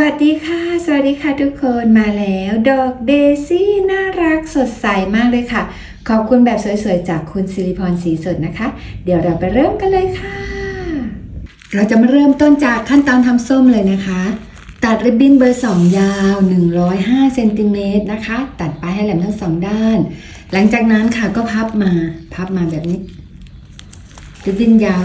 วัสดีค่ะ สวัสดีค่ะทุกคนมาแล้ว ดอกเดซี่น่ารักสดใสมากเลยค่ะ ขอบคุณแบบสวยๆ จากคุณสิริพรสีสดนะคะ เดี๋ยวเราไปเริ่มกันเลยค่ะ เราจะมาเริ่มต้นจากขั้นตอนทำส้มเลยนะคะ ตัดริบบิ้นเบอร์ 2 ยาว 105เซนติเมตรนะคะ ตัดปลายให้แหลมทั้งสองด้าน หลังจากนั้นค่ะก็พับมา พับมาแบบนี้ริบบิ้นยาว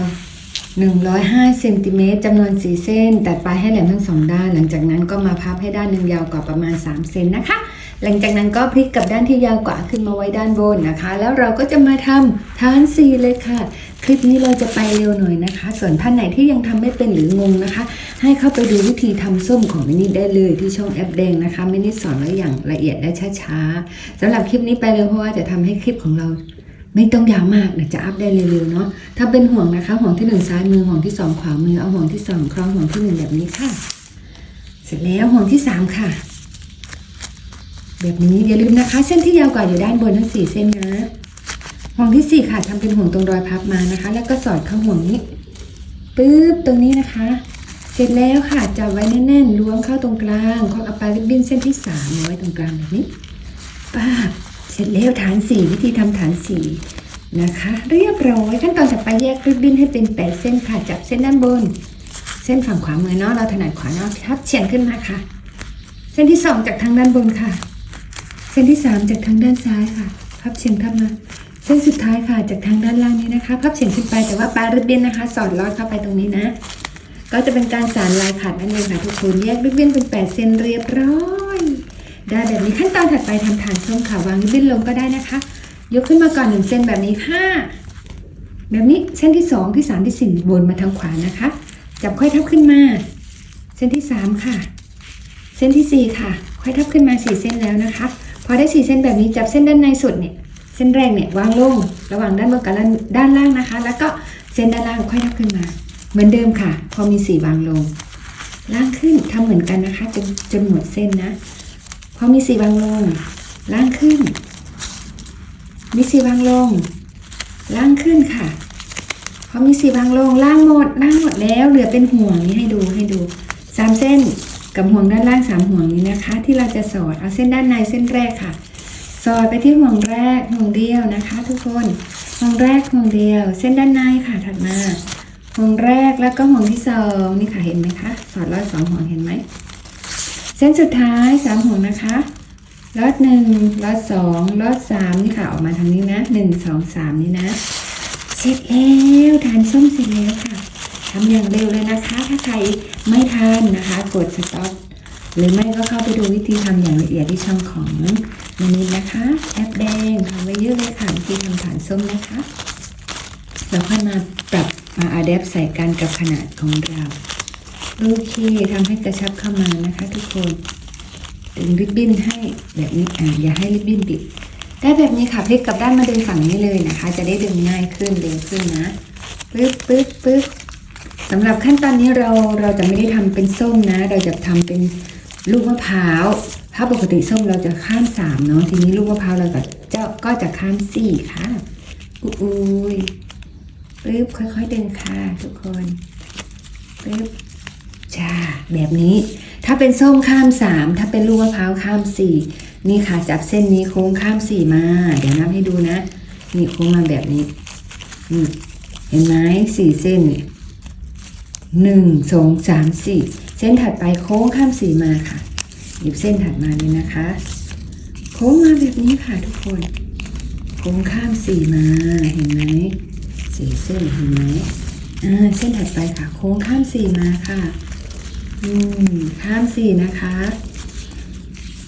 105เซนติเมตรจำนวน4เส้น ตัดปลายให้แหลมทั้งสองด้าน หลังจากนั้นก็มาพับให้ด้านหนึ่งยาวกว่าประมาณ 3 เซนนะคะ หลังจากนั้นก็พลิกกับด้านที่ยาวกว่าขึ้นมาไว้ด้านบนนะคะ แล้วเราก็จะมาทำฐานสี่เลยค่ะ คลิปนี้เราจะไปเร็วหน่อยนะคะ ส่วนท่านไหนที่ยังทำไม่เป็นหรืองงนะคะ ให้เข้าไปดูวิธีทำส้มของมินิได้เลยที่ช่องแอปแดงนะคะมินิสอนไว้อย่างละเอียดและช้าๆสำหรับคลิปนี้ไปเร็วเพราะว่าจะทำให้คลิปของเรา ไม่ต้องยาวมากนะจะอัพได้เร็วๆเนาะถ้าเป็นห่วงนะคะ ห่วงที่หนึ่งซ้ายมือห่วงที่สองขวามือเอาห่วงที่สองคล้องห่วงที่หนึ่งแบบนี้ค่ะ เสร็จแล้วห่วงที่สามค่ะ แบบนี้อย่าลืมนะคะ เส้นที่ยาวกว่าอยู่ด้านบนทั้งสี่เส้นนะห่วงที่สี่ค่ะทำเป็นห่วงตรงรอยพับมานะคะ แล้วก็สอดเข้าห่วงนี้ปึ๊บตรงนี้นะคะ เสร็จแล้วค่ะจับไว้แน่นๆล้วงเข้าตรงกลางควักเอาปลาริบบิ้นเส้นที่สามไว้ตรงกลางแบบนี้ป้าบ เสร็จแล้วฐานสี่วิธีทำฐานสี่นะคะ เรียบร้อยขั้นตอนต่อไปแยกริบบิ้นให้เป็นแปดเส้นค่ะจับเส้นด้านบน เส้นฝั่งขวามือเนาะเราถนัดขวาเนาะทับเฉียงขึ้นมาค่ะ เส้นที่สองจากทางด้านบนค่ะ เส้นที่สามจากทางด้านซ้ายค่ะ พับเฉียงทับมาเส้นสุดท้ายค่ะจากทางด้านล่างนี้นะคะ พับเฉียงขึ้นไปแต่ว่าปลายริบบิ้นนะคะ สอดลอดเข้าไปตรงนี้นะ ก็จะเป็นการสานลายขาดนั่นเองค่ะทุกคนแยกริบบิ้นเป็นแปดเส้นเรียบร้อย ได้แบบนี้ขั้นตอนถัดไปทำฐานส้มค่ะวางริบบิ้นลงก็ได้นะคะ ยกขึ้นมาก่อนหนึ่งเส้นแบบนี้ค่ะแบบนี้เส้นที่สองที่สามที่สี่วนมาทางขวานะคะ จับค่อยทับขึ้นมา เส้นที่สามค่ะ เส้นที่สี่ค่ะ ค่อยทับขึ้นมาสี่เส้นแล้วนะคะ พอได้สี่เส้นแบบนี้จับเส้นด้านในสุดเนี่ยเส้นแรกเนี่ยวางลงระหว่างด้านบนกับด้านล่างนะคะ แล้วก็เส้นด้านล่างค่อยทับขึ้นมา เหมือนเดิมค่ะ พอมีสี่วางลง ล่างขึ้นทำเหมือนกันนะคะจนจนหมดเส้นนะ พอมีสี่วางลง ล่างขึ้น มีสี่วางลง ล่างขึ้นค่ะ พอมีสี่วางลง ล่างหมดล่างหมดแล้ว เหลือเป็นห่วงนี้ให้ดูให้ดูสามเส้นกับห่วงด้านล่างสามห่วงนี้นะคะ ที่เราจะสอดเอาเส้นด้านในเส้นแรกค่ะ สอดไปที่ห่วงแรกห่วงเดียวนะคะ ทุกคนห่วงแรกห่วงเดียว เส้นด้านในค่ะถัดมาห่วงแรกแล้วก็ห่วงที่สองนี่ค่ะเห็นไหมคะ สอดรอดสองห่วงเห็นไหม ส้นสุดท้ายสามห่วงนะคะรอดหนึ่งรอดสองรอดสามนี่ค่ะออกมาทางนี้นะหนึ่งสองสามนี่นะ เสร็จแล้วทานส้มเสร็จแล้วค่ะทำอย่างเร็วเลยนะคะ ถ้าใครไม่ทานนะคะ กดสต็อปหรือไม่ก็เข้าไปดูวิธีทำอย่างละเอียดที่ช่องของมินินะคะแอปแดงทำไว้เยอะเลยค่ะวิธีทำฐานส้มนะคะเราค่อยมาปรับมาอัดแอปใส่กันกับขนาดของเรา โอเคทำให้กระชับเข้ามานะคะทุกคนดึงริบบิ้นให้แบบนี้อ่าอย่าให้ริบบิ้นติดได้แบบนี้ค่ะพลิกกลับด้านมาดึงฝั่งนี้เลยนะคะ จะได้ดึงง่ายขึ้นเร็วขึ้นนะปึ๊บปึ๊บปึ๊บสำหรับขั้นตอนนี้เราเราจะไม่ได้ทำเป็นส้มนะ เราจะทำเป็นลูกมะพร้าวถ้าปกติส้มเราจะข้ามสามเนาะทีนี้ลูกมะพร้าวเราก็จะก็จะข้ามสี่ค่ะอุ้ยปึ๊บค่อยๆดึงค่ะทุกคนปึ๊บ จ้าแบบนี้ ถ้าเป็นส้มข้ามสามถ้าเป็นลูกมะพร้าวข้ามสี่นี่ค่ะจับเส้นนี้โค้งข้ามสี่มา เดี๋ยวนับให้ดูนะ นี่โค้งมาแบบนี้นี่เห็นไหมสี่เส้นเนี่ยหนึ่งสองสามสี่เส้นถัดไปโค้งข้ามสี่มาค่ะหยิบเส้นถัดมาเลยนะคะ โค้งมาแบบนี้ค่ะทุกคน โค้งข้ามสี่มาเห็นไหมสี่เส้นเห็นไหมอ่าเส้นถัดไปค่ะ โค้งข้ามสี่มาค่ะ อืมข้ามสี่นะคะ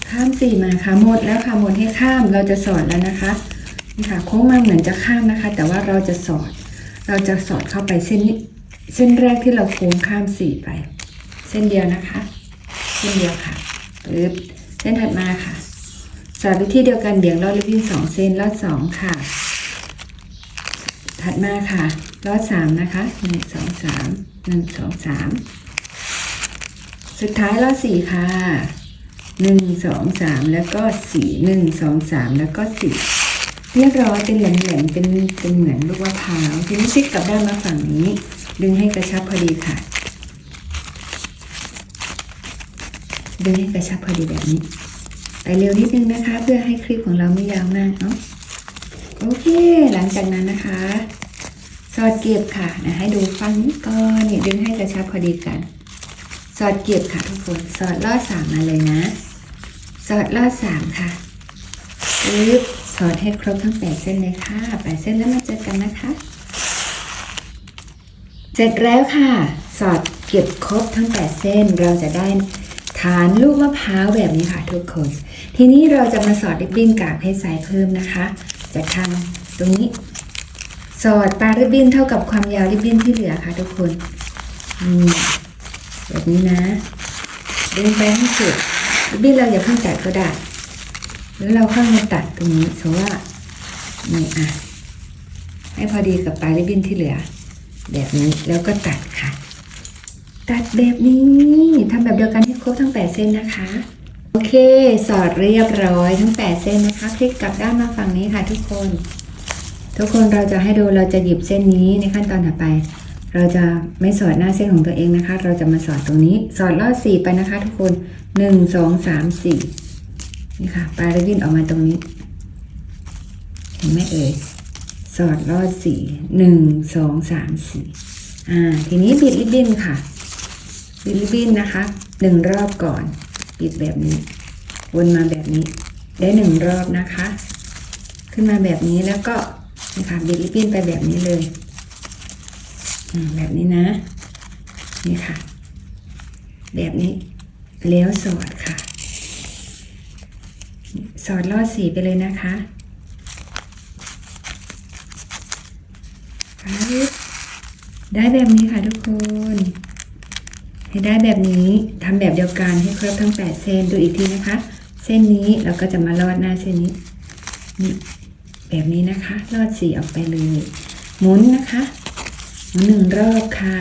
ข้ามสี่มาค่ะหมดแล้วค่ะหมดให้ข้ามเราจะสอดแล้วนะคะนี่ค่ะโค้งมาเหมือนจะข้ามนะคะ แต่ว่าเราจะสอด เราจะสอดเข้าไปเส้นนี้เส้นแรกที่เราโค้งข้ามสี่ไป เส้นเดียวนะคะ เส้นเดียวค่ะปึ๊บเส้นถัดมาค่ะสอดวิธีเดียวกันเบี่ยงลอดริบบิ้นสองเส้นลอดสองค่ะ ถัดมาค่ะลอดสามนะคะหนึ่งสองสามหนึ่งสองสาม สุดท้ายรอดสี่ค่ะหนึ่งสองสามแล้วก็สี่หนึ่งสองสามแล้วก็สี่เรียบร้อยเป็นแหลมๆเป็นเป็นเหมือนลูกมะพร้าวทีนี้พลิกกลับด้านมาฝั่งนี้ ดึงให้กระชับพอดีค่ะ ดึงให้กระชับพอดีแบบนี้ ไปเร็วนิดนึงนะคะ เพื่อให้คลิปของเราไม่ยาวมากเนาะโอเค หลังจากนั้นนะคะ สอดเก็บค่ะนะให้ดูฟังนี้ก่อนเนี่ยดึงให้กระชับพอดีกัน สอดเก็บค่ะทุกคน สอดลอดสามมาเลยนะ สอดลอดสามค่ะปึ๊บสอดให้ครบทั้งแปดเส้นเลยค่ะแปดเส้นแล้วมาเจอกันนะคะ เสร็จแล้วค่ะ สอดเก็บครบทั้งแปดเส้น เราจะได้ฐานลูกมะพร้าวแบบนี้ค่ะทุกคน ทีนี้เราจะมาสอดริบบิ้นกากเพชรสายเพิ่มนะคะ จะทำตรงนี้ สอดปลาริบบิ้นเท่ากับความยาวริบบิ้นที่เหลือค่ะทุกคนนี่ แบบนี้นะเดึงไปให้สุดบบิ้นเราอย่าเพิ่งตัดก็ได้แล้วเราเข้ามาตัดตรงนี้เพราะว่านี่อะ ให้พอดีกับปลายริบบิ้นที่เหลือ แบบนี้แล้วก็ตัดค่ะ ตัดแบบนี้ทำแบบเดียวกันให้ครบทั้ง8เส้นนะคะ โอเค สอดเรียบร้อยทั้ง8เส้นนะคะคลิกกลับด้านมาฝั่งนี้ค่ะทุกคน ทุกคนเราจะให้ดูเราจะหยิบเส้นนี้ในขั้นตอนถัดไป เราจะไม่สอดหน้าเส้นของตัวเองนะคะ เราจะมาสอดตรงนี้ สอดลอดสี่ไปนะคะ ทุกคนหนึ่งสองสามสี่นี่ค่ะปลายริบบิ้นออกมาตรงนี้ เห็นไหมเอ่ย สอดลอดสี่หนึ่งสองสามสี่อ่า ทีนี้บิดริบบิ้นค่ะ บิดริบบิ้นนะคะหนึ่งรอบก่อน บิดแบบนี้ วนมาแบบนี้ ได้หนึ่งรอบนะคะ ขึ้นมาแบบนี้แล้วก็นะคะบิดริบบิ้นไปแบบนี้เลย แบบนี้นะ นี่ค่ะ แบบนี้แล้วสอดค่ะ สอดลอดสีไปเลยนะคะได้แบบนี้ค่ะทุกคน ให้ได้แบบนี้ทำแบบเดียวกันให้ครบทั้ง 8 เส้นดูอีกทีนะคะ เส้นนี้เราก็จะมาลอดหน้าเส้นนี้นี่แบบนี้นะคะ ลอดสีออกไปเลย หมุนนะคะ หนึ่งรอบค่ะ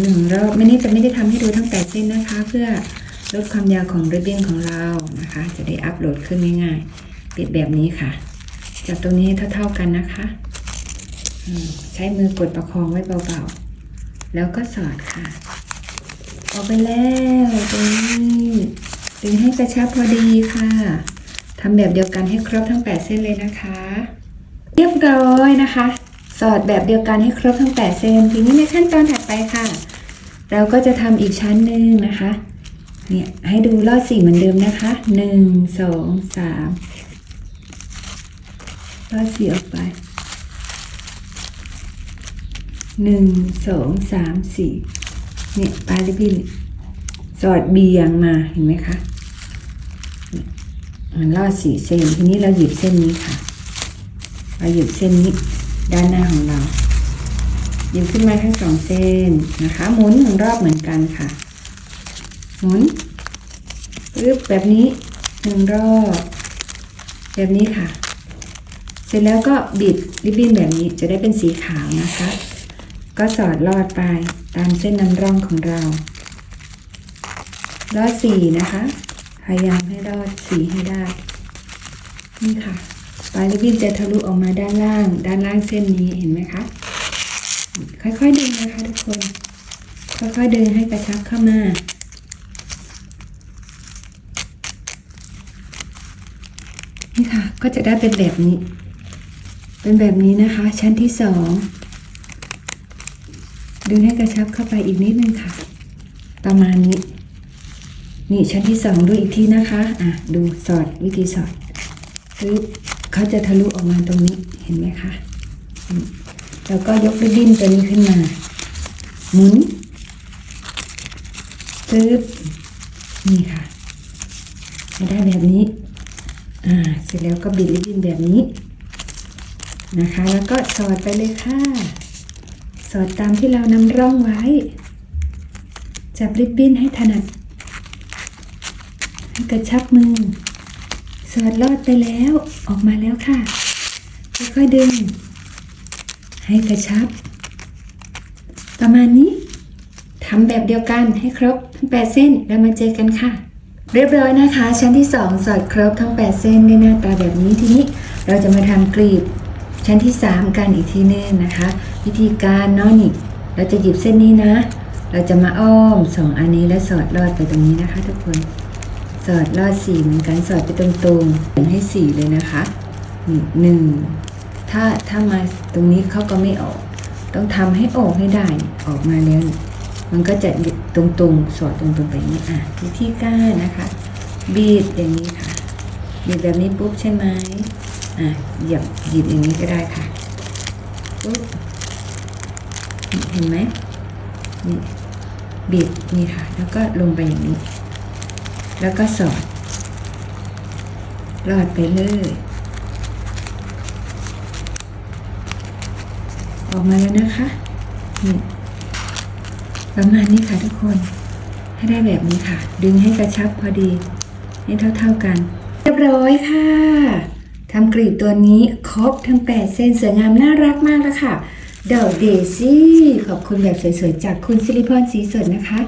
หนึ่งรอบไม่นี้จะไม่ได้ทำให้ดูทั้ง8เส้นนะคะ เพื่อลดความยาวของริบบิ้นของเรานะคะ จะได้อัปโหลดขึ้นง่ายๆปิดแบบนี้ค่ะจับตรงนี้เท่าๆกันนะคะ ใช้มือกดประคองไว้เบาๆ แล้วก็สอดค่ะ ออกไปแล้วตรงนี้ดึงให้กระชับพอดีค่ะทำแบบเดียวกันให้ครบทั้ง 8 เส้นเลยนะคะ เรียบร้อยนะคะ อดแบบเดียวกันให้ครบทั้ง8เส้นทีนี้ในขั้นตอนถัดไปค่ะ เราก็จะทำอีกชั้นหนึ่งนะคะเนี่ยให้ดูลอดสี่เหมือนเดิมนะคะหนึ่งสองสามลอดสี่ออกไปหนึ่งสองสามสี่เนี่ยปลายริบินสอดเบียงมาเห็นไหมคะมันลอดสี่เส้นทีนี้เราหยิบเส้นนี้ค่ะเราหยิบเส้นนี้ ด้านหน้าของเราหยิบขึ้นมาทั้งสองเส้นนะคะ หมุนหนึ่งรอบเหมือนกันค่ะ หมุนปึ๊บแบบนี้หนึ่งรอบ แบบนี้ค่ะ เสร็จแล้วก็บิดริบบิ้นแบบนี้จะได้เป็นสีขาวนะคะ ก็สอดลอดไปตามเส้นนำร่องของเราลอดสีนะคะ พยายามให้ลอดสีให้ได้ นี่ค่ะ ปลายริบบิ้นจะทะลุออกมาด้านล่าง ด้านล่างเส้นนี้เห็นไหมคะ ค่อยๆดึงนะคะทุกคน ค่อยๆดึงให้กระชับเข้ามานี่ค่ะก็จะได้เป็นแบบนี้ เป็นแบบนี้นะคะ ชั้นที่สองดึงให้กระชับเข้าไปอีกนิดนึงค่ะ ประมาณนี้ นี่ชั้นที่สองดูอีกทีนะคะ อะ ดูสอดวิธีสอดปึ๊บ เขาจะทะลุออกมาตรงนี้เห็นไหมคะแล้วก็ยกริบบิ้นตัวนี้ขึ้นมา หมุนปึ๊บนี่ค่ะจะได้แบบนี้ อ่า เสร็จแล้วก็บิดริบบิ้นแบบนี้ นะคะ แล้วก็สอดไปเลยค่ะ สอดตามที่เรานำร่องไว้ จับริบบิ้นให้ถนัด ให้กระชับมือ สอดลอดไปแล้วออกมาแล้วค่ะ ค่อยๆดึง ให้กระชับ ประมาณนี้ทำแบบเดียวกันให้ครบทั้ง8เส้นแล้วมาเจอกันค่ะ เรียบร้อยนะคะ ชั้นที่ 2 สอดครบทั้ง 8 เส้นในหน้าตาแบบนี้ทีนี้เราจะมาทำกลีบชั้นที่ 3 กันอีกทีนึงนะคะ วิธีการเนาะนี่เราจะหยิบเส้นนี้นะ เราจะมาอ้อมสองอันนี้แล้วสอดลอดไปตรงนี้นะคะ ทุกคน สอดลอดสีเหมือนกันสอดไปตรงๆให้สีเลยนะคะหนึ่งถ้าถ้ามาตรงนี้เขาก็ไม่ออก ต้องทำให้ออกให้ได้ออกมาแล้วมันก็จะตรงๆ สอดตรงๆไปนี้อะวิธีการนะคะ บีบอย่างนี้ค่ะบีบแบบนี้ปุ๊บใช่ไหมอะหยิบหยิบอย่างนี้ก็ได้ค่ะปุ๊บเห็นไหมนี่บีบนี่ค่ะ แล้วก็ลงไปอย่างนี้ แล้วก็สอดลอดไปเลย ออกมาแล้วนะคะนี่ประมาณนี้ค่ะทุกคน ให้ได้แบบนี้ค่ะ ดึงให้กระชับพอดี ให้เท่า ๆกัน เรียบร้อยค่ะทำกลีบตัวนี้ครบทั้ง8เส้นสวยงามน่ารักมากแล้วค่ะดอกเดซี่ขอบคุณแบบสวยๆจากคุณสิริพรสีสดนะคะ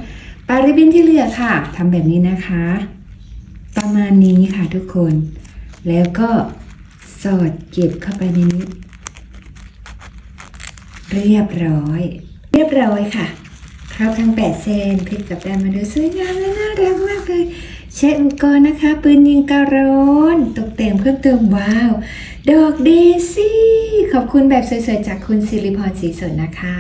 ปาริบินที่เหลือค่ะทำแบบนี้นะคะ ประมาณนี้ค่ะทุกคน แล้วก็สอดเก็บเข้าไปในนี้ เรียบร้อย เรียบร้อยค่ะครบทั้ง8เซนพลิกกลับด้านมาดูสวยงามและน่ารักมากเลยใช้อุปกรณ์นะคะ ปืนยิงการอนตกแต่งเพิ่มเติมว้าว ดอกเดซี่ ขอบคุณแบบสวยๆ จากคุณสิริพรสีสดนะคะ